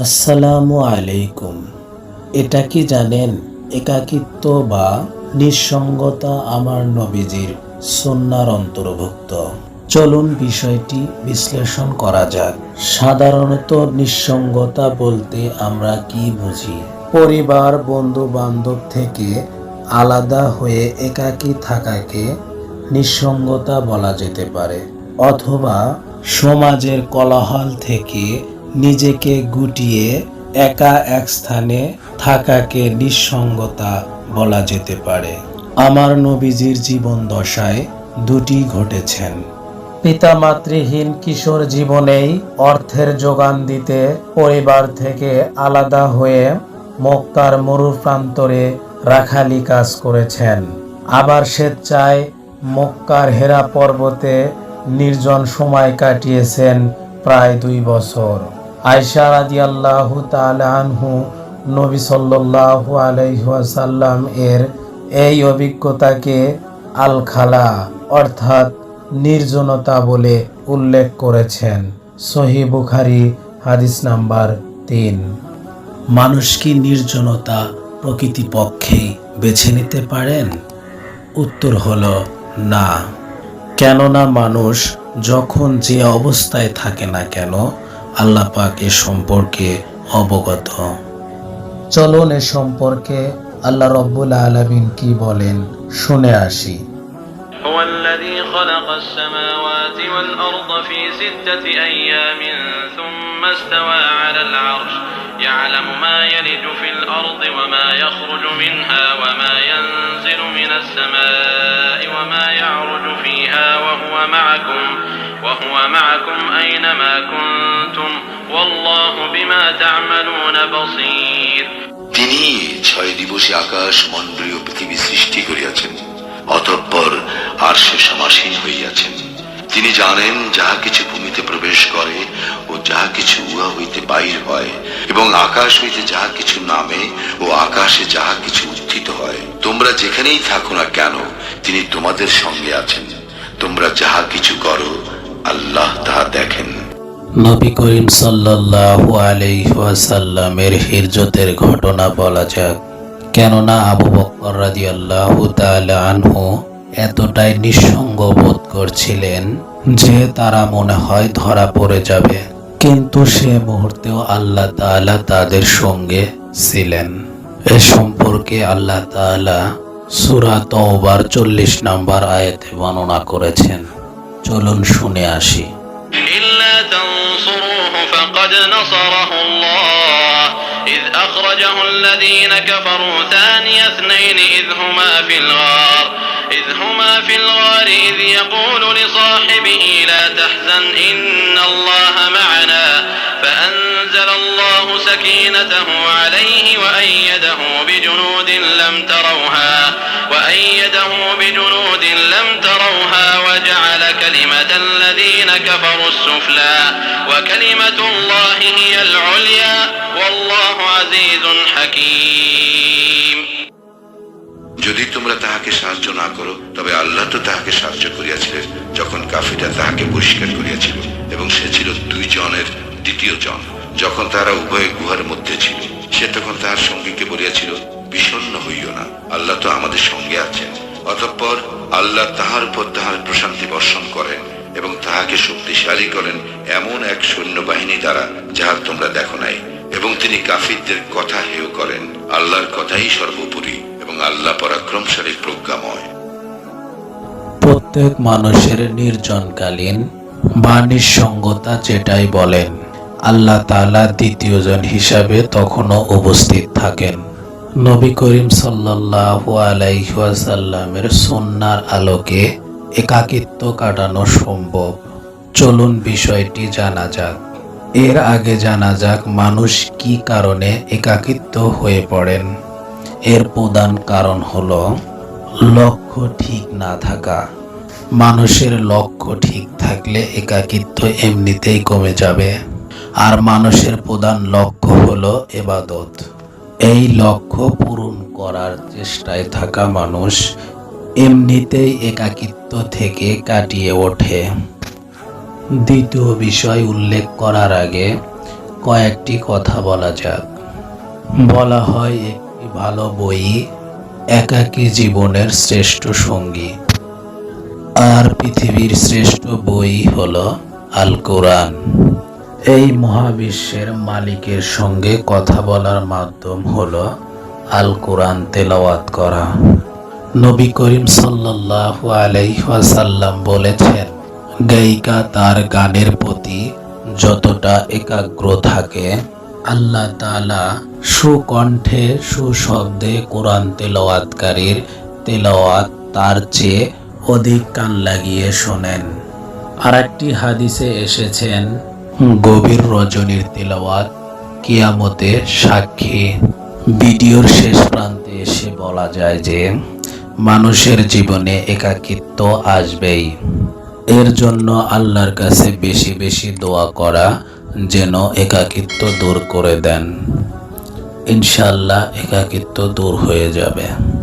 আসসালামু আলাইকুম। এটা কি জানেন? একাকিত্ব বা নিঃসঙ্গতা আমার নবীজির সন্ন্যার অন্তর্ভুক্ত। চলুন বিষয়টি বিশ্লেষণ করা যাক। সাধারণত নিঃসঙ্গতা বলতে আমরা কি বুঝি? পরিবার বন্ধু বান্ধব থেকে আলাদা হয়ে একাকী থাকাকে নিঃসঙ্গতা বলা যেতে পারে। অথবা সমাজের কোলাহল থেকে নিজেকে গুটিয়ে একা এক স্থানে থাকাকে নিঃসঙ্গতা বলা যেতে পারে। আমার নবীজির জীবন দশায় দুটি ঘটেছেন। পিতামাতৃহীন কিশোর জীবনেই অর্থের যোগান দিতে পরিবার থেকে আলাদা হয়ে মক্কার মরুপ্রান্তরে রাখালি কাজ করেছেন। আবার স্বেচ্ছায় মক্কার হেরা পর্বতে নির্জন সময় কাটিয়েছেন প্রায় দুই বছর। আয়সা রাদিয়াল্লাহু তাআলা আনহু, নবী সাল্লাল্লাহু আলাইহি ওয়াসাল্লাম এর এই অভিজ্ঞতাকে আল খালা অর্থাৎ নির্জনতা বলে উল্লেখ করেছেন। সহি বুখারি, হাদিস নাম্বার তিন। মানুষ কি নির্জনতা প্রকৃতিপক্ষেই বেছে নিতে পারেন? উত্তর হল না। কেননা মানুষ যখন যে অবস্থায় থাকে না কেন আল্লাহ পাক এ সম্পর্কে অবগত চলুন এ সম্পর্কে আল্লাহ রব্বুল আলমিন কি বলেন শুনে আসি هو الذي خلق السماوات والأرض في ستة أيام ثم استوى على العرش يعلم ما يلج في الأرض وما يخرج منها وما ينزل من السماء وما يعرج فيها وهو معكم وهو معكم أينما كنتم والله بما تعملون بصير তিনি ছয় দিবসে আকাশ মণ্ডলীয় পৃথিবী সৃষ্টি করিয়াছেন অতঃপর আর সে সমাসীন হইয়াছেন তিনি জানেন যাহা কিছু ভূমিতে প্রবেশ করে ও যাহা কিছু উহা হইতে বাহির হয় এবং আকাশ হইতে যাহা কিছু নামে ও আকাশে যাহা কিছু উত্থিত হয় তোমরা যেখানেই থাকো না কেন তিনি তোমাদের সঙ্গে আছেন তোমরা যাহা কিছু করো আল্লাহ তাহা দেখেন। নবী করিম সাল্লাল্লাহু আলাইহি ওয়াসাল্লামের হিজরতের ঘটনা বলা যাক। কেননা আবু বকর রাদিয়াল্লাহু তাআলা আনহু এতটাই নিঃসঙ্গ বোধ করছিলেন যে তারা মনে হয় ধরা পড়ে যাবে। কিন্তু সে মুহূর্তেও আল্লাহ তাআলা তাদের সঙ্গে ছিলেন। এ সম্পর্কে আল্লাহ তাআলা সূরা তওবার চল্লিশ নম্বর আয়াতে বর্ণনা করেছেন। চলুন শুনে আসি إلا تنصروه فقد نصره الله إذ أخرجه الذين كفروا ثاني اثنين إذ هما في الغار إذ هما في الغار إذ يقول لصاحبه لا تحزن إن الله معنا فأنزل الله سكينته عليه وأيده بجنود لم تروها وأيده بجنود لم تروها وجعل كلمة الذين كفروا السفلى وكلمة الله هي العليا والله عزيز حكيم যদি তোমরা তাহাকে সাহায্য না করো তবে আল্লাহ তো তাহাকে সাহায্য করিয়াছিলেন যখন কাফিরা তাহাকে বহিষ্কার করিয়াছিল এবং সে ছিল দুই জনের দ্বিতীয় জন যখন তারা উভয়ে গুহার মধ্যে ছিল সে তখন তাহার সঙ্গীকে বলিয়াছিল বিষণ্ণ হইও না আল্লাহ তো আমাদের সঙ্গে আছেন অতঃপর আল্লাহ তাহার উপর তাহার প্রশান্তি বর্ষণ করেন এবং তাহাকে শক্তিশালী করেন এমন এক সৈন্যবাহিনী দ্বারা যাহার তোমরা দেখো নাই। এবং তিনি কাফিরদের কথা হেয় করেন। আল্লাহর কথাই সর্বোপরি এবং আল্লাহ পরাক্রমশালী প্রজ্ঞাময়। প্রত্যেক মানুষের নির্জনকালীন বা নিঃসঙ্গতা যেটাই বলেন, আল্লাহ তাআলা দ্বিতীয়জন হিসাবে তখনও উপস্থিত থাকেন। নবী করিম সাল্লাল্লাহু আলাইহি ওয়াসাল্লামের সুন্নার আলোকে একাকিত্ব কাটানো সম্ভব। চলুন বিষয়টি জানা যাক। এর আগে জানা যাক মানুষ কি কারণে একাকিত্ব হয়ে পড়েন। এর প্রধান কারণ হলো লক্ষ্য ঠিক না থাকা। মানুষের লক্ষ্য ঠিক থাকলে একাকিত্ব এমনিতেই কমে যাবে। আর মানুষের প্রধান লক্ষ্য হলো এবাদত। এই লক্ষ্য পূরণ করার চেষ্টায় থাকা মানুষ এমনিতেই একাকিত্ব থেকে কাটিয়ে ওঠে। দ্বিতীয় বিষয় উল্লেখ করার আগে কয়েকটি কথা বলা যাক। বলা হয়, একটি ভালো বই একাকী জীবনের শ্রেষ্ঠ সঙ্গী। আর পৃথিবীর শ্রেষ্ঠ বই হলো আল কোরআন এই মহাবিশ্বের মালিকের সঙ্গে কথা বলার মাধ্যম হল আল কোরআন তেলাওয়াত করা। নবী করিম সাল্লাল্লাহু আলাইহি ওয়াসাল্লাম বলেছেন, গায়িকা তার গানের প্রতি যতটা একাগ্র থাকে, আল্লাহ তাআলা সুকণ্ঠে, সুশব্দে কোরআন তেলাওয়াতকারীর তেলাওয়াত তার চেয়ে অধিক কান লাগিয়ে শোনেন। আর একটি হাদিসে এসেছেন গভীর রজনীর তেলাওয়াত, কিয়ামতের সাক্ষী। ভিডিওর শেষ প্রান্তে এসে বলা যায় যে, মানুষের জীবনে একাকিত্ব আসবেই। এর জন্য আল্লাহর কাছে বেশি বেশি দোয়া করা যেন একাকিত্ব দূর করে দেন। ইনশাল্লাহ একাকিত্ব দূর হয়ে যাবে।